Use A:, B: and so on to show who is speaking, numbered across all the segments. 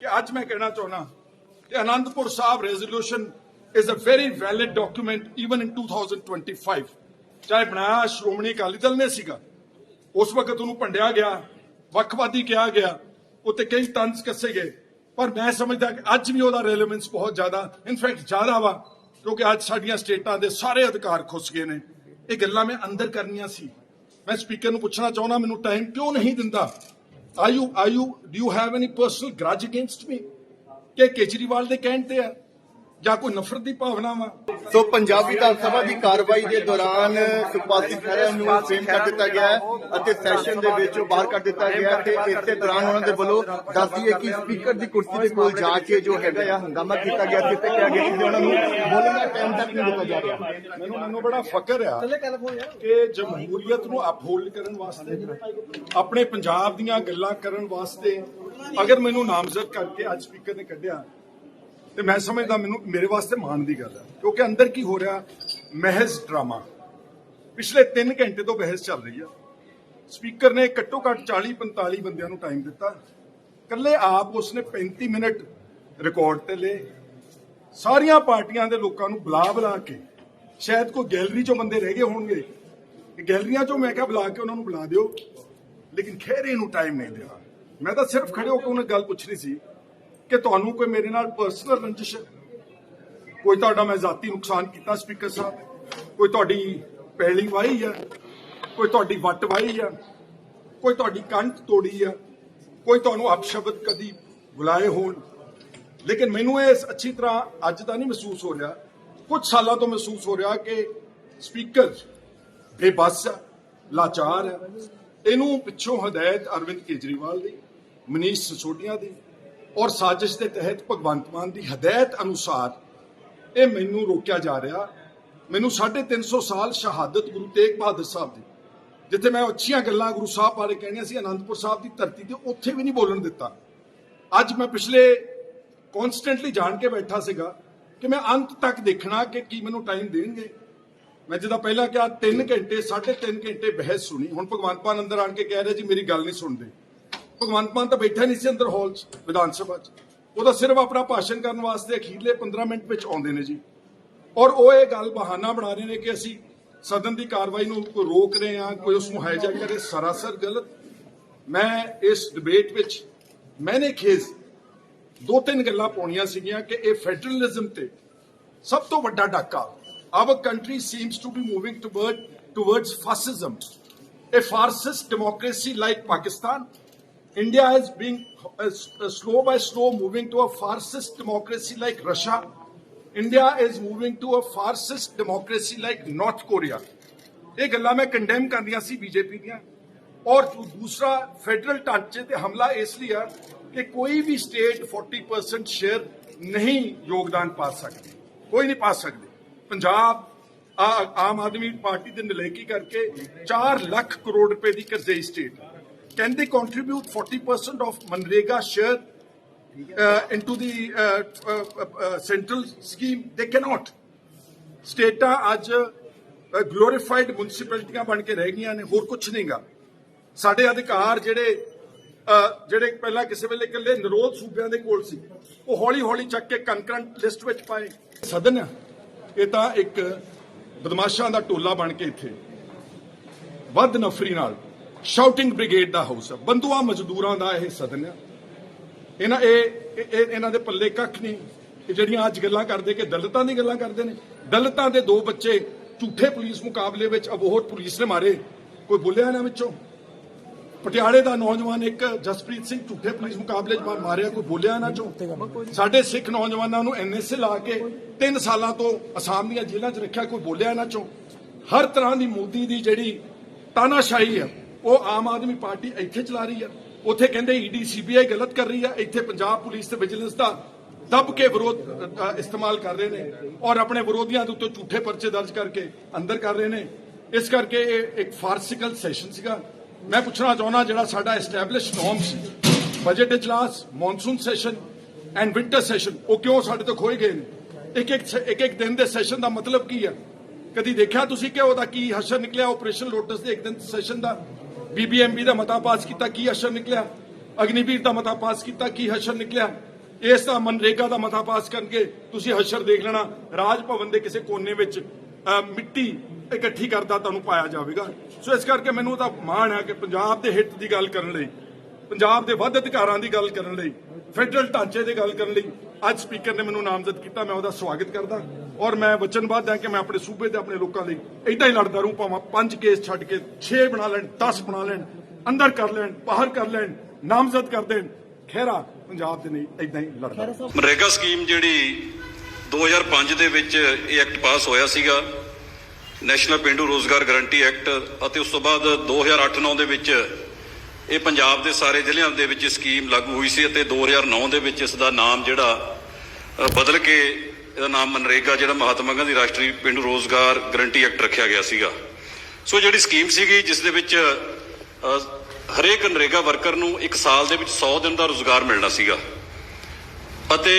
A: ਕਿ ਅੱਜ ਮੈਂ ਕਹਿਣਾ ਚਾਹੁੰਦਾ ਕਿ Anandpur Sahib resolution is a very valid document even in 2025 ਚਾਹੇ ਬਣਾਇਆ ਸ਼੍ਰੋਮਣੀ ਅਕਾਲੀ ਦਲ ਨੇ ਸੀਗਾ, ਉਸ ਵਕਤ ਉਹਨੂੰ ਭੰਡਿਆ ਗਿਆ, ਵੱਖਵਾਦੀ ਕਿਹਾ ਗਿਆ, ਉੱਤੇ ਕਈ ਤੰਜ਼ ਕੱਸੇ ਗਏ। ਪਰ ਮੈਂ ਸਮਝਦਾ ਕਿ ਅੱਜ ਵੀ ਉਹਦਾ ਰੈਲੇਵੈਂਸ ਬਹੁਤ ਜ਼ਿਆਦਾ ਇਨਫੈਕਟ ਜ਼ਿਆਦਾ ਵਾ, ਕਿਉਂਕਿ ਅੱਜ ਸਾਡੀਆਂ ਸਟੇਟਾਂ ਦੇ ਸਾਰੇ ਅਧਿਕਾਰ ਖੁੱਸ ਗਏ ਨੇ। ਇਹ ਗੱਲਾਂ ਮੈਂ ਅੰਦਰ ਕਰਨੀਆਂ ਸੀ। ਮੈਂ ਸਪੀਕਰ ਨੂੰ ਪੁੱਛਣਾ ਚਾਹੁੰਦਾ, ਮੈਨੂੰ ਟਾਈਮ ਕਿਉਂ ਨਹੀਂ ਦਿੰਦਾ? Are you, are you, do you have any personal grudge against me? Okay, Kejriwal, they can't there. ਜਾਂ ਕੋਈ ਨਫ਼ਰਤ ਦੀ ਭਾਵਨਾ ਵਾ?
B: ਸੋ ਪੰਜਾਬ ਵਿਧਾਨ ਸਭਾ ਦੀ ਕਾਰਵਾਈ ਦੇ ਦੌਰਾਨ ਸੁਖਪਾਲ ਸਿੰਘ ਖਹਿਰਾ ਨੂੰ ਫੇਮ ਕਰ ਦਿੱਤਾ ਗਿਆ ਹੈ ਅਤੇ ਸੈਸ਼ਨ ਦੇ ਵਿੱਚ ਬਾਹਰ ਕੱਢ ਦਿੱਤਾ ਗਿਆ ਤੇ ਇਸੇ ਦੌਰਾਨ ਉਹਨਾਂ ਦੇ ਵੱਲੋਂ ਦੱਸ ਦਈਏ ਕਿ ਸਪੀਕਰ ਦੀ ਕੁਰਸੀ ਦੇ ਕੋਲ ਜਾ ਕੇ ਜੋ ਹੈਗਾ ਆ ਹੰਗਾਮਾ ਕੀਤਾ ਗਿਆ ਤੇ ਕਿਹਾ ਗਿਆ ਕਿ ਉਹਨਾਂ ਨੂੰ ਬੋਲਣ ਦਾ ਟਾਈਮ ਤੱਕ ਨਹੀਂ ਦਿੱਤਾ ਜਾ ਰਿਹਾ।
A: ਮੈਨੂੰ ਮੈਨੂੰ ਬੜਾ ਫਕਰ ਆ ਕਿ ਜਮਹੂਰੀਅਤ ਨੂੰ ਅਪਹੋਲਡ ਕਰਨ ਵਾਸਤੇ ਆਪਣੇ ਪੰਜਾਬ ਦੀਆਂ ਗੱਲਾਂ ਕਰਨ ਵਾਸਤੇ ਅਗਰ ਮੈਨੂੰ ਨਾਮਜ਼ਦ ਕਰਕੇ ਅੱਜ ਸਪੀਕਰ ਨੇ ਕੱਢਿਆ ਤੇ ਮੈਂ ਸਮਝਦਾ ਮੈਨੂੰ, ਮੇਰੇ ਵਾਸਤੇ ਮਾਣ ਦੀ ਗੱਲ ਹੈ ਕਿਉਂਕਿ ਅੰਦਰ ਕੀ ਹੋ ਰਿਹਾ? ਮਹਿਜ਼ ਡਰਾਮਾ। ਪਿਛਲੇ 3 ਘੰਟੇ ਤੋਂ ਬਹਿਸ ਚੱਲ ਰਹੀ ਆ। ਸਪੀਕਰ ਨੇ ਘੱਟੋ ਘੱਟ 40 45 ਬੰਦਿਆਂ ਨੂੰ ਟਾਈਮ ਦਿੱਤਾ। ਕੱਲੇ ਆਪ ਉਸਨੇ 35 ਮਿੰਟ ਰਿਕਾਰਡ ਤੇ ਲਏ। ਸਾਰੀਆਂ ਪਾਰਟੀਆਂ ਦੇ ਲੋਕਾਂ ਨੂੰ ਬੁਲਾ ਬੁਲਾ ਕੇ, ਸ਼ਾਇਦ ਕੋਈ ਗੈਲਰੀ ਚੋਂ ਬੰਦੇ ਰਹਿ ਗਏ ਹੋਣਗੇ। ਗੈਲਰੀਆਂ ਚੋਂ ਮੈਂ ਕਿਹਾ ਬੁਲਾ ਕੇ ਉਹਨਾਂ ਨੂੰ ਬੁਲਾ ਦਿਓ। ਲੇਕਿਨ ਖੈਰੇ ਨੂੰ ਟਾਈਮ ਨਹੀਂ ਦੇਣਾ ਮੈਂ ਤਾਂ ਸਿਰਫ ਖੜੇ ਹੋ ਕੇ ਉਹਨੇ ਗੱਲ ਪੁੱਛਣੀ ਸੀ। ਕਿ ਤੁਹਾਨੂੰ ਕੋਈ ਮੇਰੇ ਨਾਲ ਪਰਸਨਲ ਰੰਜਿਸ਼ ਹੈ? ਕੋਈ ਤੁਹਾਡਾ ਮੈਂ ਜ਼ਾਤੀ ਨੁਕਸਾਨ ਕੀਤਾ ਸਪੀਕਰ ਸਾਹਿਬ? ਕੋਈ ਤੁਹਾਡੀ ਪੈਲੀ ਵਾਹੀ ਹੈ? ਕੋਈ ਤੁਹਾਡੀ ਵੱਟ ਵਾਹੀ ਹੈ? ਕੋਈ ਤੁਹਾਡੀ ਕੰਠ ਤੋੜੀ ਹੈ? ਕੋਈ ਤੁਹਾਨੂੰ ਅਪਸ਼ਬਦ ਕਦੀ ਬੁਲਾਏ ਹੋਣ? ਲੇਕਿਨ ਮੈਨੂੰ ਇਹ ਅੱਛੀ ਤਰ੍ਹਾਂ ਅੱਜ ਤਾਂ ਨਹੀਂ ਮਹਿਸੂਸ ਹੋ ਰਿਹਾ। ਕੁਝ ਸਾਲਾਂ ਤੋਂ ਮਹਿਸੂਸ ਹੋ ਰਿਹਾ ਕਿ ਸਪੀਕਰ ਬੇਬਸ ਹੈ, ਲਾਚਾਰ ਹੈ। ਇਹਨੂੰ ਪਿੱਛੋਂ ਹਦਾਇਤ ਅਰਵਿੰਦ ਕੇਜਰੀਵਾਲ ਦੀ, ਮਨੀਸ਼ ਸਿਸੋਡੀਆ ਦੀ ਔਰ ਸਾਜ਼ਿਸ਼ ਦੇ ਤਹਿਤ ਭਗਵੰਤ ਮਾਨ ਦੀ ਹਦਾਇਤ ਅਨੁਸਾਰ ਇਹ ਮੈਨੂੰ ਰੋਕਿਆ ਜਾ ਰਿਹਾ। ਮੈਨੂੰ 350 ਸਾਲ ਸ਼ਹਾਦਤ ਗੁਰੂ ਤੇਗ ਬਹਾਦਰ ਸਾਹਿਬ ਦੀ, ਜਿੱਥੇ ਮੈਂ ਅੱਛੀਆਂ ਗੱਲਾਂ ਗੁਰੂ ਸਾਹਿਬ ਬਾਰੇ ਕਹਿਣੀਆਂ ਸੀ, ਅਨੰਦਪੁਰ ਸਾਹਿਬ ਦੀ ਧਰਤੀ ਤੇ ਉੱਥੇ ਵੀ ਨਹੀਂ ਬੋਲਣ ਦਿੱਤਾ। ਅੱਜ ਮੈਂ ਪਿਛਲੇ ਕਨਸਟੈਂਟਲੀ ਜਾਣ ਕੇ ਬੈਠਾ ਸੀਗਾ ਕਿ ਮੈਂ ਅੰਤ ਤੱਕ ਦੇਖਣਾ ਕਿ ਕੀ ਮੈਨੂੰ ਟਾਈਮ ਦੇਣਗੇ। ਮੈਂ ਜਿਹਦਾ ਪਹਿਲਾਂ ਕਿਹਾ 3 ਘੰਟੇ 3.5 ਘੰਟੇ ਬਹਿਸ ਸੁਣੀ। ਹੁਣ ਭਗਵੰਤ ਮਾਨ ਅੰਦਰ ਆਣ ਕੇ ਕਹਿ ਰਿਹਾ ਜੀ, ਮੇਰੀ ਗੱਲ ਨਹੀਂ ਸੁਣਦੇ। ਭਗਵੰਤ ਮਾਨ ਤਾਂ ਬੈਠਾ ਨਹੀਂ ਸੀ ਅੰਦਰ ਹਾਲ 'ਚ, ਵਿਧਾਨ ਸਭਾ 'ਚ। ਉਹ ਤਾਂ ਸਿਰਫ ਆਪਣਾ ਭਾਸ਼ਣ ਕਰਨ ਵਾਸਤੇ ਅਖੀਰਲੇ 15 ਮਿੰਟ ਵਿੱਚ ਆਉਂਦੇ ਨੇ ਜੀ। ਔਰ ਉਹ ਇਹ ਗੱਲ ਬਹਾਨਾ ਬਣਾ ਰਹੇ ਨੇ ਕਿ ਅਸੀਂ ਸਦਨ ਦੀ ਕਾਰਵਾਈ ਨੂੰ ਕੋਈ ਰੋਕ ਰਹੇ ਹਾਂ, ਕੋਈ ਉਸ ਨੂੰ ਹਾਈਜੈਕ ਕਰੇ, ਸਰਾਸਰ ਗਲਤ। ਮੈਂ ਇਸ ਡਿਬੇਟ ਵਿੱਚ ਮੈਨੇ ਖੇਜ਼ ਦੋ ਤਿੰਨ ਗੱਲਾਂ ਪਾਉਣੀਆਂ ਸੀਗੀਆਂ ਕਿ ਇਹ ਫੈਡਰਲਿਜ਼ਮ ਤੇ ਸਭ ਤੋਂ ਵੱਡਾ ਡਾਕਾ our country seems to be moving toward towards fascism a fascist democracy like Pakistan. India is being uh, s- uh, slow by slow moving to a fascist democracy like Russia. India is moving to a fascist democracy like North Korea. ਇਹ ਗੱਲਾਂ ਮੈਂ condemn ਕਰਨੀਆਂ ਸੀ BJP ਦੀਆਂ ਔਰ ਜੋ ਦੂਸਰਾ federal ਢਾਂਚੇ ਤੇ ਹਮਲਾ ਇਸ ਲਈ ਆ ਕਿ ਕੋਈ ਵੀ ਸਟੇਟ 40% ਸ਼ੇਅਰ ਨਹੀਂ ਯੋਗਦਾਨ ਪਾ ਸਕਦੀ ਕੋਈ ਨਹੀਂ ਪਾ ਸਕਦੀ ਪੰਜਾਬ ਆ- ਆਮ ਆਦਮੀ ਪਾਰਟੀ ਦੇ ਨਲਾਇਕੀ ਕਰਕੇ 4 ਲੱਖ ਕਰੋੜ ਰੁਪਏ ਦੀ ਕਰਜ਼ਈ state can the contribute 40% of MNREGA share uh, into the uh, uh, uh, uh, central scheme? They cannot. ਸਟੇਟਾਂ ਅੱਜ ਗਲੋਰੀਫਾਈਡ ਮਿਊਨਿਸਪੈਲਿਟੀਆਂ ਬਣ ਕੇ ਰਹਿ ਗਈਆਂ ਨੇ ਹੋਰ ਕੁਝ ਨਹੀਂਗਾ। ਸਾਡੇ ਅਧਿਕਾਰ ਜਿਹੜੇ ਜਿਹੜੇ ਪਹਿਲਾਂ ਕਿਸੇ ਵੇਲੇ ਇਕੱਲੇ ਨਿਰੋਧ ਸੂਬਿਆਂ ਦੇ ਕੋਲ ਸੀ ਉਹ ਹੌਲੀ ਹੌਲੀ ਚੱਕ ਕੇ ਕੰਕਰੈਂਟ ਲਿਸਟ ਵਿੱਚ ਪਾਏ। ਸਦਨ ਇਹ ਤਾਂ ਇੱਕ ਬਦਮਾਸ਼ਾਂ ਦਾ ਟੋਲਾ ਬਣ ਕੇ ਇੱਥੇ। ਵੱਧ ਨਫਰੀ ਨਾਲ ਸ਼ਾਊਟਿੰਗ ਬ੍ਰਿਗੇਡ ਦਾ ਹਾਊਸ ਆ। ਬੰਦੂਆ ਮਜ਼ਦੂਰਾਂ ਦਾ ਇਹ ਸਦਨ ਆ। ਇਹਨਾਂ ਇਹ ਇਹਨਾਂ ਦੇ ਪੱਲੇ ਕੱਖ ਨਹੀਂ। ਜਿਹੜੀਆਂ ਅੱਜ ਗੱਲਾਂ ਕਰਦੇ ਕਿ ਦਲਿਤਾਂ ਦੀ ਗੱਲਾਂ ਕਰਦੇ ਨੇ। ਦਲਿਤਾਂ ਦੇ ਦੋ ਬੱਚੇ ਝੂਠੇ ਪੁਲਿਸ ਮੁਕਾਬਲੇ ਵਿੱਚ ਅਬੋਹਰ ਪੁਲਿਸ ਨੇ ਮਾਰੇ। ਕੋਈ ਬੋਲਿਆ ਇਹਨਾਂ ਵਿੱਚੋਂ? ਪਟਿਆਲੇ ਦਾ ਨੌਜਵਾਨ ਇੱਕ ਜਸਪ੍ਰੀਤ ਸਿੰਘ ਝੂਠੇ ਪੁਲਿਸ ਮੁਕਾਬਲੇ 'ਚ ਮਾਰਿਆ। ਕੋਈ ਬੋਲਿਆ ਨਾ ਚੋਂ? ਸਾਡੇ ਸਿੱਖ ਨੌਜਵਾਨਾਂ ਨੂੰ ਐਨਐਸਏ ਲਾ ਕੇ 3 ਸਾਲਾਂ ਤੋਂ ਅਸਾਮ ਦੀਆਂ ਜੇਲ੍ਹਾਂ 'ਚ ਰੱਖਿਆ। ਕੋਈ ਬੋਲਿਆ ਇਹਨਾਂ ਚੋਂ? ਹਰ ਤਰ੍ਹਾਂ ਦੀ ਮੋਦੀ ਦੀ ਜਿਹੜੀ ਤਾਨਾਸ਼ਾਹੀ ਹੈ ਉਹ ਆਮ ਆਦਮੀ ਪਾਰਟੀ ਇੱਥੇ ਚਲਾ ਰਹੀ ਹੈ ਉੱਥੇ ਕਹਿੰਦੇ ਈਡੀ ਸੀਬੀਆਈ ਗਲਤ ਕਰ ਰਹੀ ਹੈ ਇੱਥੇ ਪੰਜਾਬ ਪੁਲਿਸ ਤੇ ਵਿਜੀਲੈਂਸ ਦਾ ਦਬ ਕੇ ਵਿਰੋਧ ਇਸਤੇਮਾਲ ਕਰ ਰਹੇ ਨੇ ਔਰ ਆਪਣੇ ਵਿਰੋਧੀਆਂ ਦੇ ਉੱਤੇ ਝੂਠੇ ਪਰਚੇ ਦਰਜ ਕਰਕੇ ਅੰਦਰ ਕਰ ਰਹੇ ਨੇ। ਇਸ ਕਰਕੇ ਇਹ ਇੱਕ ਫਾਰਸਿਕਲ ਸੈਸ਼ਨ ਸੀਗਾ। ਮੈਂ ਪੁੱਛਣਾ ਚਾਹੁੰਦਾ ਜਿਹੜਾ ਸਾਡਾ ਐਸਟੈਬਲਿਸ਼ ਨੋਰਮ ਸੀ। ਬਜਟ ਇਜਲਾਸ monsoon session and winter session ਉਹ ਕਿਉਂ ਸਾਡੇ ਤੋਂ ਖੋਏ ਗਏ ਨੇ? ਇੱਕ ਇੱਕ ਇੱਕ ਇੱਕ ਦਿਨ ਦੇ ਸੈਸ਼ਨ ਦਾ ਮਤਲਬ ਕੀ ਹੈ ਕਦੀ ਦੇਖਿਆ ਤੁਸੀਂ ਕਿ ਉਹਦਾ ਕੀ ਹਸ਼ਰ ਨਿਕਲਿਆ ਆਪਰੇਸ਼ਨ ਲੋਟਸ ਦੇ ਇੱਕ ਦਿਨ ਸੈਸ਼ਨ ਦਾ? ਬੀਬੀਐਮਬੀ ਦਾ ਮਤਾ ਪਾਸ ਕੀਤਾ, ਕੀ ਹਸ਼ਰ ਨਿਕਲਿਆ? ਅਗਨੀਵੀਰ ਦਾ ਮਤਾ ਪਾਸ ਕੀਤਾ, ਕੀ ਹਸ਼ਰ ਨਿਕਲਿਆ? ਇਸ ਦਾ ਮਨਰੇਗਾ ਦਾ ਮਤਾ ਪਾਸ ਕਰਕੇ ਤੁਸੀਂ ਹਸ਼ਰ ਦੇਖ ਲੈਣਾ। ਰਾਜ ਭਵਨ ਦੇ ਕਿਸੇ ਕੋਨੇ ਵਿੱਚ ਮਿੱਟੀ ਇਕੱਠੀ ਕਰਦਾ ਤੁਹਾਨੂੰ ਪਾਇਆ ਜਾਵੇਗਾ। ਸੋ ਇਸ ਕਰਕੇ ਮੈਨੂੰ ਤਾਂ ਮਾਣ ਹੈ ਕਿ ਪੰਜਾਬ ਦੇ ਹਿੱਤ ਦੀ ਗੱਲ ਕਰਨ ਲਈ, ਪੰਜਾਬ ਦੇ ਵੱਧ ਅਧਿਕਾਰਾਂ ਦੀ ਗੱਲ ਕਰਨ ਲਈ, ਫੈਡਰਲ ਢਾਂਚੇ ਦੀ ਗੱਲ ਕਰਨ ਲਈ ਅੱਜ ਸਪੀਕਰ ਨੇ ਮੈਨੂੰ ਨਾਮਜ਼ਦ ਕੀਤਾ, ਮੈਂ ਉਹਦਾ ਸਵਾਗਤ ਕਰਦਾ। ਔਰ ਮੈਂ ਵਚਨਬੱਧ ਹਾਂ ਕਿ ਮੈਂ ਆਪਣੇ ਸੂਬੇ ਤੇ ਆਪਣੇ ਲੋਕਾਂ ਲਈ ਇਦਾਂ ਹੀ ਲੜਦਾ ਰਹੂੰ ਭਾਵੇਂ ਪੰਜ ਕੇਸ ਛੱਡ ਕੇ 6 ਬਣਾ ਲੈਣ 10 ਬਣਾ ਲੈਣ ਅੰਦਰ ਕਰ ਲੈਣ ਬਾਹਰ ਕਰ ਲੈਣ ਨਾਮਜ਼ਦ ਕਰ ਦੇਣ ਖਹਿਰਾ ਪੰਜਾਬ ਦੇ ਲਈ ਇਦਾਂ ਹੀ ਲੜਦਾ ਰਹੂੰ।
C: ਮਨਰੇਗਾ ਸਕੀਮ ਜਿਹੜੀ 2005 ਦੇ ਵਿੱਚ ਇਹ ਐਕਟ ਪਾਸ ਹੋਇਆ ਸੀਗਾ ਨੈਸ਼ਨਲ ਪਿੰਡੂ ਰੋਜ਼ਗਾਰ ਗਾਰੰਟੀ ਐਕਟ ਅਤੇ ਉਸ ਤੋਂ ਬਾਅਦ 2008-9 ਦੇ ਵਿੱਚ ਇਹ ਪੰਜਾਬ ਦੇ ਸਾਰੇ ਜ਼ਿਲ੍ਹਿਆਂ ਦੇ ਵਿੱਚ ਸਕੀਮ ਲਾਗੂ ਹੋਈ ਸੀ ਅਤੇ 2009 ਦੇ ਵਿੱਚ ਇਸ ਦਾ ਨਾਮ ਜਿਹੜਾ ਬਦਲ ਕੇ ਇਹਦਾ ਨਾਮ ਮਨਰੇਗਾ, ਜਿਹੜਾ ਮਹਾਤਮਾ ਗਾਂਧੀ ਰਾਸ਼ਟਰੀ ਪਿੰਡੂ ਰੋਜ਼ਗਾਰ ਗਰੰਟੀ ਐਕਟ ਰੱਖਿਆ ਗਿਆ ਸੀਗਾ। ਸੋ ਜਿਹੜੀ ਸਕੀਮ ਸੀਗੀ, ਜਿਸ ਦੇ ਵਿੱਚ ਹਰੇਕ ਨਰੇਗਾ ਵਰਕਰ ਨੂੰ ਇੱਕ ਸਾਲ ਦੇ ਵਿੱਚ 100 ਦਿਨ ਦਾ ਰੋਜ਼ਗਾਰ ਮਿਲਣਾ ਸੀਗਾ। ਅਤੇ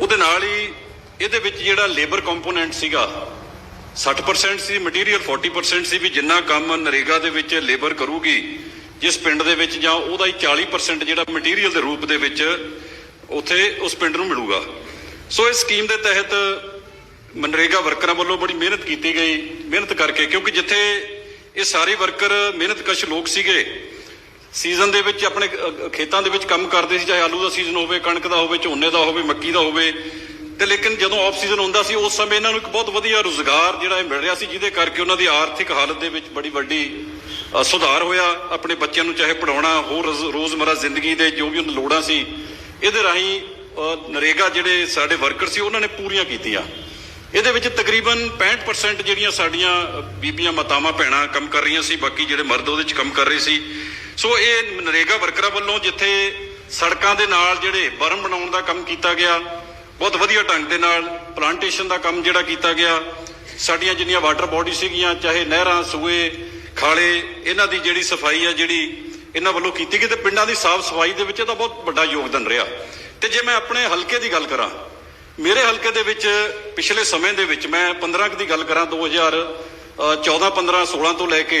C: ਉਹਦੇ ਨਾਲ ਹੀ ਇਹਦੇ ਵਿੱਚ ਜਿਹੜਾ ਲੇਬਰ ਕੰਪੋਨੈਂਟ ਸੀਗਾ 60% ਸੀ ਮਟੀਰੀਅਲ 40% ਸੀ ਵੀ ਜਿੰਨਾ ਕੰਮ ਨਰੇਗਾ ਦੇ ਵਿੱਚ ਲੇਬਰ ਕਰੂਗੀ, ਜਿਸ ਪਿੰਡ ਦੇ ਵਿੱਚ ਜਾਂ ਉਹਦਾ ਹੀ 40% ਜਿਹੜਾ ਮਟੀਰੀਅਲ ਦੇ ਰੂਪ ਦੇ ਵਿੱਚ ਉੱਥੇ ਉਸ ਪਿੰਡ ਨੂੰ ਮਿਲੂਗਾ। ਸੋ ਇਸ ਸਕੀਮ ਦੇ ਤਹਿਤ ਮਨਰੇਗਾ ਵਰਕਰਾਂ ਵੱਲੋਂ ਬੜੀ ਮਿਹਨਤ ਕੀਤੀ ਗਈ, ਮਿਹਨਤ ਕਰਕੇ, ਕਿਉਂਕਿ ਜਿੱਥੇ ਇਹ ਸਾਰੇ ਵਰਕਰ ਮਿਹਨਤਕਸ਼ ਲੋਕ ਸੀਗੇ ਸੀਜ਼ਨ ਦੇ ਵਿੱਚ ਆਪਣੇ ਖੇਤਾਂ ਦੇ ਵਿੱਚ ਕੰਮ ਕਰਦੇ ਸੀ, ਚਾਹੇ ਆਲੂ ਦਾ ਸੀਜ਼ਨ ਹੋਵੇ, ਕਣਕ ਦਾ ਹੋਵੇ, ਝੋਨੇ ਦਾ ਹੋਵੇ, ਮੱਕੀ ਦਾ ਹੋਵੇ, ਤੇ ਲੇਕਿਨ ਜਦੋਂ ਆਫ ਸੀਜ਼ਨ ਹੁੰਦਾ ਸੀ, ਉਸ ਸਮੇਂ ਇਹਨਾਂ ਨੂੰ ਇੱਕ ਬਹੁਤ ਵਧੀਆ ਰੋਜ਼ਗਾਰ ਜਿਹੜਾ ਇਹ ਮਿਲ ਰਿਹਾ ਸੀ, ਜਿਹਦੇ ਕਰਕੇ ਉਹਨਾਂ ਦੀ ਆਰਥਿਕ ਹਾਲਤ ਦੇ ਵਿੱਚ ਬੜੀ ਵੱਡੀ ਸੁਧਾਰ ਹੋਇਆ, ਆਪਣੇ ਬੱਚਿਆਂ ਨੂੰ ਚਾਹੇ ਪੜਾਉਣਾ ਹੋਰ ਰੋਜ਼- ਰੋਜ਼ਮਰਰਾ ਜ਼ਿੰਦਗੀ ਦੇ ਜੋ ਵੀ ਉਹਨਾਂ ਲੋੜਾਂ ਸੀ, ਇਹਦੇ ਰਾਹੀਂ ਨਰੇਗਾ ਜਿਹੜੇ ਸਾਡੇ ਵਰਕਰ ਸੀ, ਉਹਨਾਂ ਨੇ ਪੂਰੀਆਂ ਕੀਤੀਆਂ। ਇਹਦੇ ਵਿੱਚ ਤਕਰੀਬਨ 65% ਜਿਹੜੀਆਂ ਸਾਡੀਆਂ ਬੀਬੀਆਂ, ਮਾਤਾਵਾਂ, ਭੈਣਾਂ ਕੰਮ ਕਰ ਰਹੀਆਂ ਸੀ, ਬਾਕੀ ਜਿਹੜੇ ਮਰਦ ਉਹਦੇ 'ਚ ਕੰਮ ਕਰ ਰਹੇ ਸੀ। ਸੋ ਇਹ ਨਰੇਗਾ ਵਰਕਰਾਂ ਵੱਲੋਂ ਜਿੱਥੇ ਸੜਕਾਂ ਦੇ ਨਾਲ ਜਿਹੜੇ ਬਰਮ ਬਣਾਉਣ ਦਾ ਕੰਮ ਕੀਤਾ ਗਿਆ, ਬਹੁਤ ਵਧੀਆ ਢੰਗ ਦੇ ਨਾਲ ਪਲਾਂਟੇਸ਼ਨ ਦਾ ਕੰਮ ਜਿਹੜਾ ਕੀਤਾ ਗਿਆ, ਸਾਡੀਆਂ ਜਿੰਨੀਆਂ ਵਾਟਰ ਬਾਡੀ ਸੀਗੀਆਂ, ਚਾਹੇ ਨਹਿਰਾਂ, ਸੂਏ, ਖਾਲੇ, ਇਹਨਾਂ ਦੀ ਜਿਹੜੀ ਸਫ਼ਾਈ ਆ ਜਿਹੜੀ ਇਹਨਾਂ ਵੱਲੋਂ ਕੀਤੀ ਗਈ, ਤੇ ਪਿੰਡਾਂ ਦੀ ਸਾਫ਼ ਸਫ਼ਾਈ ਦੇ ਵਿੱਚ ਇਹਦਾ ਬਹੁਤ ਵੱਡਾ ਯੋਗਦਾਨ ਰਿਹਾ। ਤੇ ਜੇ ਮੈਂ ਆਪਣੇ ਹਲਕੇ ਦੀ ਗੱਲ ਕਰਾਂ ਮੇਰੇ ਹਲਕੇ ਦੇ ਵਿੱਚ ਪਿਛਲੇ ਸਮੇਂ ਦੇ ਵਿੱਚ ਮੈਂ 15 ਕੁ ਦੀ ਗੱਲ ਕਰਾਂ 2014 15 16 ਤੋਂ ਲੈ ਕੇ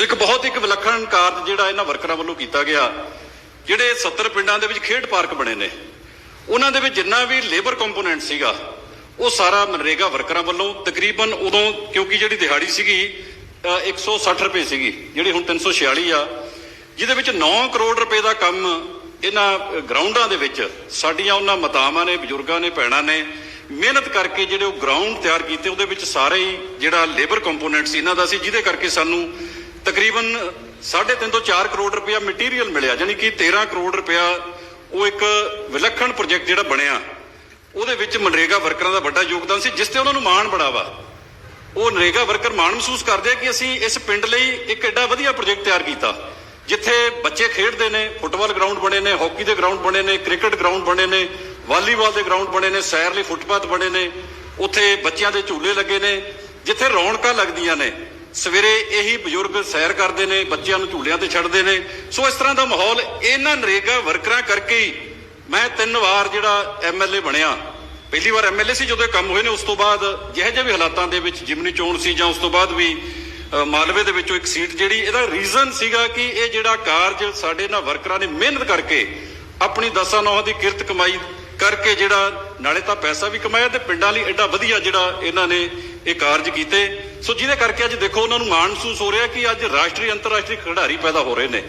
C: ਇੱਕ ਬਹੁਤ ਇੱਕ ਵਿਲੱਖਣ ਕਾਰਜ ਜਿਹੜਾ ਇਹਨਾਂ ਵਰਕਰਾਂ ਵੱਲੋਂ ਕੀਤਾ ਗਿਆ ਜਿਹੜੇ 70 ਪਿੰਡਾਂ ਦੇ ਵਿੱਚ ਖੇਡ ਪਾਰਕ ਬਣੇ ਨੇ। ਉਹਨਾਂ ਦੇ ਵਿੱਚ ਜਿੰਨਾ ਵੀ ਲੇਬਰ ਕੰਪੋਨੈਂਟ ਸੀਗਾ ਉਹ ਸਾਰਾ ਮਨਰੇਗਾ ਵਰਕਰਾਂ ਵੱਲੋਂ ਤਕਰੀਬਨ ਉਦੋਂ ਕਿਉਂਕਿ ਜਿਹੜੀ ਦਿਹਾੜੀ ਸੀਗੀ ਅ, 160 ਰੁਪਏ ਸੀਗੀ ਜਿਹੜੀ ਹੁਣ 346 ਆ ਜਿਹਦੇ ਵਿੱਚ 9 ਕਰੋੜ ਰੁਪਏ ਦਾ ਕੰਮ ਇਹਨਾਂ ਗਰਾਊਂਡਾਂ ਦੇ ਵਿੱਚ ਸਾਡੀਆਂ ਉਹਨਾਂ ਮਾਤਾਵਾਂ ਨੇ, ਬਜ਼ੁਰਗਾਂ ਨੇ, ਭੈਣਾਂ ਨੇ ਮਿਹਨਤ ਕਰਕੇ ਜਿਹੜੇ ਉਹ ਗਰਾਊਂਡ ਤਿਆਰ ਕੀਤੇ, ਉਹਦੇ ਵਿੱਚ ਸਾਰੇ ਹੀ ਜਿਹੜਾ ਲੇਬਰ ਕੰਪੋਨੈਂਟ ਸੀ ਇਹਨਾਂ ਦਾ ਸੀ, ਜਿਹਦੇ ਕਰਕੇ ਸਾਨੂੰ ਤਕਰੀਬਨ 3.5 ਤੋਂ 4 ਕਰੋੜ ਰੁਪਇਆ ਮਟੀਰੀਅਲ ਮਿਲਿਆ ਯਾਨੀ ਕਿ 13 ਕਰੋੜ ਰੁਪਇਆ ਉਹ ਇੱਕ ਵਿਲੱਖਣ ਪ੍ਰੋਜੈਕਟ ਜਿਹੜਾ ਬਣਿਆ, ਉਹਦੇ ਵਿੱਚ ਮਨਰੇਗਾ ਵਰਕਰਾਂ ਦਾ ਵੱਡਾ ਯੋਗਦਾਨ ਸੀ, ਜਿਸ ਤੇ ਉਹਨਾਂ ਨੂੰ ਮਾਣ ਬੜਾ ਵਾ। ਉਹ ਨਰੇਗਾ ਵਰਕਰ ਮਾਣ ਮਹਿਸੂਸ ਕਰਦੇ ਆ ਕਿ ਅਸੀਂ ਇਸ ਪਿੰਡ ਲਈ ਇੱਕ ਐਡਾ ਵਧੀਆ ਪ੍ਰੋਜੈਕਟ ਤਿਆਰ ਕੀਤਾ। ਜਿੱਥੇ ਬੱਚੇ ਖੇਡਦੇ ਨੇ, ਫੁੱਟਬਾਲ ਗਰਾਊਂਡ ਬਣੇ ਨੇ, ਹਾਕੀ ਦੇ ਗਰਾਊਂਡ ਬਣੇ ਨੇ, ਕ੍ਰਿਕਟ ਗਰਾਊਂਡ ਬਣੇ ਨੇ, ਵਾਲੀਬਾਲ ਦੇ ਗਰਾਊਂਡ ਬਣੇ ਨੇ, ਸੈਰ ਲਈ ਫੁੱਟਪਾਥ ਬਣੇ ਨੇ, ਉੱਥੇ ਬੱਚਿਆਂ ਦੇ ਝੂਲੇ ਲੱਗੇ ਨੇ, ਜਿੱਥੇ ਰੌਣਕਾਂ ਲੱਗਦੀਆਂ ਨੇ। ਸਵੇਰੇ ਇਹੀ ਬਜ਼ੁਰਗ ਸੈਰ ਕਰਦੇ ਨੇ, ਬੱਚਿਆਂ ਨੂੰ ਝੂਲਿਆਂ ਤੇ ਛੱਡਦੇ ਨੇ। ਸੋ ਇਸ ਤਰ੍ਹਾਂ ਦਾ ਮਾਹੌਲ ਇਹਨਾਂ ਨਰੇਗਾ ਵਰਕਰਾਂ ਕਰਕੇ ਹੀ ਮੈਂ ਤਿੰਨ ਵਾਰ ਜਿਹੜਾ ਐਮਐਲਏ ਬਣਿਆ। ਪਹਿਲੀ ਵਾਰ ਐਮਐਲਏ ਸੀ ਜਦੋਂ ਇਹ ਕੰਮ ਹੋਏ ਨੇ, ਉਸ ਤੋਂ ਬਾਅਦ ਜਿਹੇ ਜਿਹੇ ਵੀ ਹਾਲਾਤਾਂ ਦੇ ਵਿੱਚ ਜਿਮਨੀ ਚੋਣ ਸੀ ਜਾਂ ਉਸ ਤੋਂ ਬਾਅਦ ਵੀ ਮਾਲਵੇ ਦੇ ਵਿੱਚੋਂ ਇੱਕ ਸੀਟ ਜਿਹੜੀ, ਇਹਦਾ ਰੀਜ਼ਨ ਸੀਗਾ ਕਿ ਇਹ ਜਿਹੜਾ ਕਾਰਜ ਸਾਡੇ ਇਹਨਾਂ ਵਰਕਰਾਂ ਨੇ ਮਿਹਨਤ ਕਰਕੇ ਆਪਣੀ ਦਸਾਂ ਨੌਹਾਂ ਦੀ ਕਿਰਤ ਕਮਾਈ ਕਰਕੇ ਜਿਹੜਾ, ਨਾਲੇ ਤਾਂ ਪੈਸਾ ਵੀ ਕਮਾਇਆ ਤੇ ਪਿੰਡਾਂ ਲਈ ਐਡਾ ਵਧੀਆ ਜਿਹੜਾ ਇਹਨਾਂ ਨੇ ਇਹ ਕਾਰਜ ਕੀਤੇ। ਸੋ ਜਿਹਦੇ ਕਰਕੇ ਅੱਜ ਦੇਖੋ ਉਹਨਾਂ ਨੂੰ ਮਾਣ ਮਹਿਸੂਸ ਹੋ ਰਿਹਾ ਕਿ ਅੱਜ ਰਾਸ਼ਟਰੀ, ਅੰਤਰਰਾਸ਼ਟਰੀ ਖਿਡਾਰੀ ਪੈਦਾ ਹੋ ਰਹੇ ਨੇ।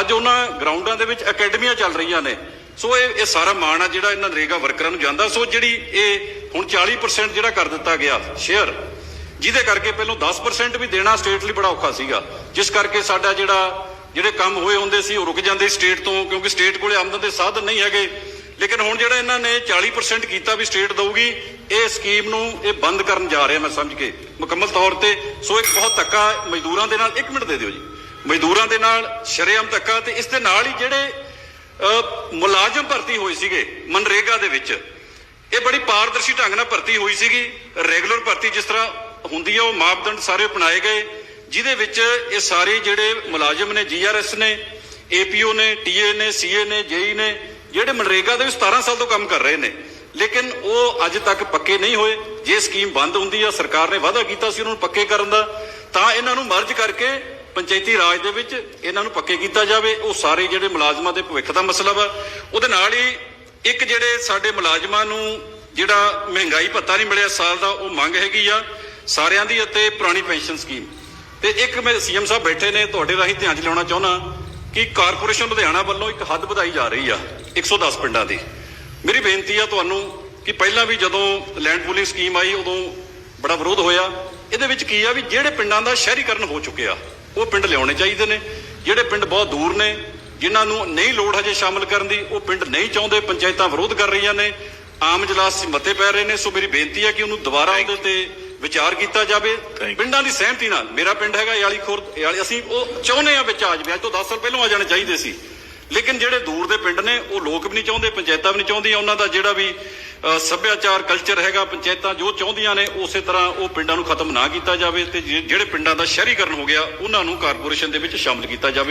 C: ਅੱਜ ਉਹਨਾਂ ਗਰਾਊਂਡਾਂ ਦੇ ਵਿੱਚ ਅਕੈਡਮੀਆਂ ਚੱਲ ਰਹੀਆਂ ਨੇ। ਸੋ ਇਹ ਇਹ ਸਾਰਾ ਮਾਣ ਆ ਜਿਹੜਾ ਇਹਨਾਂ ਨਰੇਗਾ ਵਰਕਰਾਂ ਨੂੰ ਜਾਂਦਾ। ਸੋ ਜਿਹੜੀ ਇਹ ਹੁਣ 40% ਜਿਹੜਾ ਕਰ ਦਿੱਤਾ ਗਿਆ ਸ਼ੇਅਰ ਜਿਹਦੇ ਕਰਕੇ ਪਹਿਲਾਂ 10% ਵੀ ਦੇਣਾ ਸਟੇਟ ਲਈ ਬੜਾ ਔਖਾ ਸੀਗਾ। ਜਿਸ ਕਰਕੇ ਸਾਡਾ ਜਿਹੜਾ, ਜਿਹੜੇ ਕੰਮ ਹੋਏ ਹੁੰਦੇ ਸੀ, ਉਹ ਰੁਕ ਜਾਂਦੇ ਸਟੇਟ ਤੋਂ, ਕਿਉਂਕਿ ਸਟੇਟ ਕੋਲੇ ਆਮਦਨ ਦੇ ਸਾਧਨ ਨਹੀਂ ਹੈਗੇ। ਲੇਕਿਨ ਹੁਣ ਜਿਹੜਾ ਇਹਨਾਂ ਨੇ 40% ਕੀਤਾ ਵੀ ਸਟੇਟ ਦਊਗੀ, ਇਹ ਸਕੀਮ ਨੂੰ ਇਹ ਬੰਦ ਕਰਨ ਜਾ ਰਿਹਾ ਮੈਂ ਸਮਝ ਕੇ। ਮੁਕੰਮਲ ਤੌਰ ਤੇ, ਸੋ ਇੱਕ ਬਹੁਤ ਧੱਕਾ ਮਜ਼ਦੂਰਾਂ ਦੇ ਨਾਲ 1 ਮਿੰਟ ਦੇ ਦਿਓ ਜੀ। ਮਜ਼ਦੂਰਾਂ ਦੇ ਨਾਲ ਸ਼ਰੇਆਮ ਧੱਕਾ ਤੇ ਇਸ ਦੇ ਨਾਲ ਹੀ ਜਿਹੜੇ ਮੁਲਾਜ਼ਮ ਭਰਤੀ ਹੋਏ ਸੀਗੇ ਮਨਰੇਗਾ ਦੇ ਵਿੱਚ, ਇਹ ਬੜੀ ਪਾਰਦਰਸ਼ੀ ਢੰਗ ਨਾਲ ਭਰਤੀ ਹੋਈ ਸੀਗੀ। ਰੈਗੂਲਰ ਭਰਤੀ ਜਿਸ ਤਰ੍ਹਾਂ ਹੁੰਦੀ ਹੈ ਉਹ ਮਾਪਦੰਡ ਸਾਰੇ ਅਪਣਾਏ ਗਏ, ਜਿਹਦੇ ਵਿੱਚ ਇਹ ਸਾਰੇ ਜਿਹੜੇ ਮੁਲਾਜ਼ਮ ਨੇ ਜੀਆਰਐਸ ਨੇ ਏਪੀਓ ਨੇ ਟੀਏ ਨੇ ਸੀਏ ਨੇ ਜੇਈ ਨੇ, ਜਿਹੜੇ ਮਨਰੇਗਾ ਦੇ ਵਿੱਚ 17 ਸਾਲ ਤੋਂ ਕੰਮ ਕਰ ਰਹੇ ਨੇ, ਲੇਕਿਨ ਉਹ ਅੱਜ ਤੱਕ ਪੱਕੇ ਨਹੀਂ ਹੋਏ। ਜੇ ਸਕੀਮ ਬੰਦ ਹੁੰਦੀ ਆ, ਸਰਕਾਰ ਨੇ ਵਾਅਦਾ ਕੀਤਾ ਸੀ ਉਹਨਾਂ ਨੂੰ ਪੱਕੇ ਕਰਨ ਦਾ, ਤਾਂ ਇਹਨਾਂ ਨੂੰ ਮਰਜ ਕਰਕੇ ਪੰਚਾਇਤੀ ਰਾਜ ਦੇ ਵਿੱਚ ਇਹਨਾਂ ਨੂੰ ਪੱਕੇ ਕੀਤਾ ਜਾਵੇ। ਉਹ ਸਾਰੇ ਜਿਹੜੇ ਮੁਲਾਜ਼ਮਾਂ ਦੇ ਭਵਿੱਖ ਦਾ ਮਸਲਾ ਵਾ, ਉਹਦੇ ਨਾਲ ਹੀ ਇੱਕ ਜਿਹੜੇ ਸਾਡੇ ਮੁਲਾਜ਼ਮਾਂ ਨੂੰ ਜਿਹੜਾ ਮਹਿੰਗਾਈ ਭੱਤਾ ਨਹੀਂ ਮਿਲਿਆ ਸਾਲ ਦਾ, ਉਹ ਮੰਗ ਹੈਗੀ ਆ। ਸਾਰਿਆਂ ਦੀ ਅਤੇ ਪੁਰਾਣੀ ਪੈਨਸ਼ਨ ਸਕੀਮ। ਤੇ ਇੱਕ ਮੈਂ ਸੀਐਮ ਸਾਹਿਬ ਬੈਠੇ ਨੇ ਤੁਹਾਡੇ ਰਾਹੀਂ ਧਿਆਨ ਚ ਲਿਆਉਣਾ ਚਾਹੁੰਦਾ ਕਿ ਕਾਰਪੋਰੇਸ਼ਨ ਲੁਧਿਆਣਾ ਵੱਲੋਂ ਇੱਕ ਹੱਦ ਵਧਾਈ ਜਾ ਰਹੀ ਆ 110 ਪਿੰਡਾਂ ਦੀ। ਮੇਰੀ ਬੇਨਤੀ ਆ ਤੁਹਾਨੂੰ ਕਿ ਪਹਿਲਾਂ ਵੀ ਜਦੋਂ ਲੈਂਡ ਪੂਲਿੰਗ ਸਕੀਮ ਆਈ ਉਦੋਂ ਬੜਾ ਵਿਰੋਧ ਹੋਇਆ। ਇਹਦੇ ਵਿੱਚ ਕੀ ਆ ਵੀ ਜਿਹੜੇ ਪਿੰਡਾਂ ਦਾ ਸ਼ਹਿਰੀਕਰਨ ਹੋ ਚੁੱਕਿਆ ਉਹ ਪਿੰਡ ਲਿਆਉਣੇ ਚਾਹੀਦੇ ਨੇ। ਜਿਹੜੇ ਪਿੰਡ ਬਹੁਤ ਦੂਰ ਨੇ ਜਿਨ੍ਹਾਂ ਨੂੰ ਨਹੀਂ ਲੋੜ ਹਜੇ ਸ਼ਾਮਲ ਕਰਨ ਦੀ ਉਹ ਪਿੰਡ ਨਹੀਂ ਚਾਹੁੰਦੇ ਪੰਚਾਇਤਾਂ ਵਿਰੋਧ ਕਰ ਰਹੀਆਂ ਨੇ। ਆਮ ਇਜਲਾਸ 'ਚ ਮਤੇ ਪੈ ਰਹੇ ਨੇ ਸੋ ਮੇਰੀ ਬੇਨਤੀ ਹੈ ਕਿ ਉਹਨੂੰ ਦੁਬਾਰਾ ਉਹਦੇ ਤੇ ਵਿਚਾਰ ਕੀਤਾ ਜਾਵੇ ਪਿੰਡਾਂ ਦੀ ਸਹਿਮਤੀ ਨਾਲ। ਮੇਰਾ ਪਿੰਡ ਹੈਗਾ ਯਾਲੀ ਖੁਰਦ ਯਾਲੀ ਅਸੀਂ ਉਹ ਚਾਹੁੰਦੇ ਆ ਵਿੱਚ ਆ ਜਾਵੇ। ਅੱਜ ਤੋਂ 10 ਸਾਲ ਪਹਿਲਾਂ ਆ ਜਾਣੇ ਚਾਹੀਦੇ ਸੀ। ਲੇਕਿਨ ਜਿਹੜੇ ਦੂਰ ਦੇ ਪਿੰਡ ਨੇ ਉਹ ਲੋਕ ਵੀ ਨਹੀਂ ਚਾਹੁੰਦੇ ਪੰਚਾਇਤਾਂ ਵੀ ਨਹੀਂ ਚਾਹੁੰਦੀਆਂ। ਉਹਨਾਂ ਦਾ ਜਿਹੜਾ ਵੀ ਸੱਭਿਆਚਾਰ ਕਲਚਰ ਹੈਗਾ ਪੰਚਾਇਤਾਂ ਜੋ ਚਾਹੁੰਦੀਆਂ ਨੇ ਉਸੇ ਤਰ੍ਹਾਂ ਉਹ ਪਿੰਡਾਂ ਨੂੰ ਖਤਮ ਨਾ ਕੀਤਾ ਜਾਵੇ ਤੇ ਜਿਹੜੇ ਪਿੰਡਾਂ ਦਾ ਸ਼ਹਿਰੀਕਰਨ ਹੋ ਗਿਆ ਉਹਨਾਂ ਨੂੰ ਕਾਰਪੋਰੇਸ਼ਨ ਦੇ ਵਿੱਚ ਸ਼ਾਮਲ ਕੀਤਾ ਜਾਵੇ।